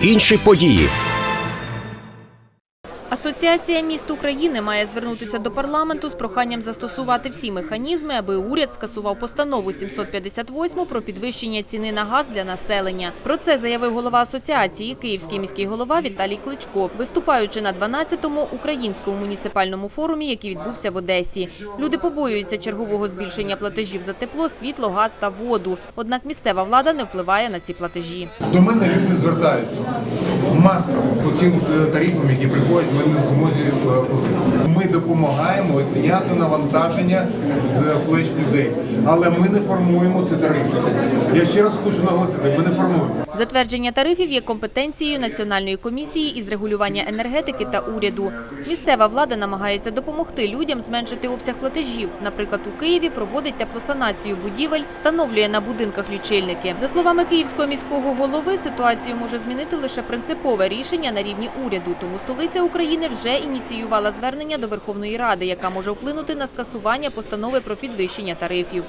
Інші події. Асоціація міст України має звернутися до парламенту з проханням застосувати всі механізми, аби уряд скасував постанову 758 про підвищення ціни на газ для населення. Про це заявив голова асоціації, київський міський голова Віталій Кличко, виступаючи на 12-му українському муніципальному форумі, який відбувся в Одесі. Люди побоюються чергового збільшення платежів за тепло, світло, газ та воду. Однак місцева влада не впливає на ці платежі. До мене люди звертаються масово по цим е, тарифам, які приходять, ми не змозі е. Ми допомагаємо зняти навантаження з плеч людей, але ми не формуємо ці тарифи. Я ще раз хочу наголосити, ми не формуємо. Затвердження тарифів є компетенцією Національної комісії із регулювання енергетики та уряду. Місцева влада намагається допомогти людям зменшити обсяг платежів. Наприклад, у Києві проводить теплосанацію будівель, встановлює на будинках лічильники. За словами київського міського голови, ситуацію може змінити лише принципове рішення на рівні уряду. Тому столиця України вже ініціювала звернення до Верховної Ради, яка може вплинути на скасування постанови про підвищення тарифів.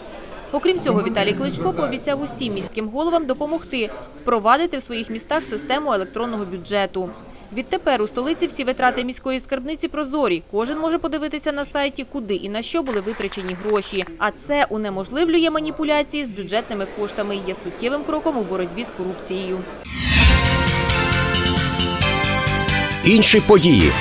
Окрім цього, Віталій Кличко пообіцяв усім міським головам допомогти впровадити в своїх містах систему електронного бюджету. Відтепер у столиці всі витрати міської скарбниці прозорі. Кожен може подивитися на сайті, куди і на що були витрачені гроші. А це унеможливлює маніпуляції з бюджетними коштами і є суттєвим кроком у боротьбі з корупцією. Інші події.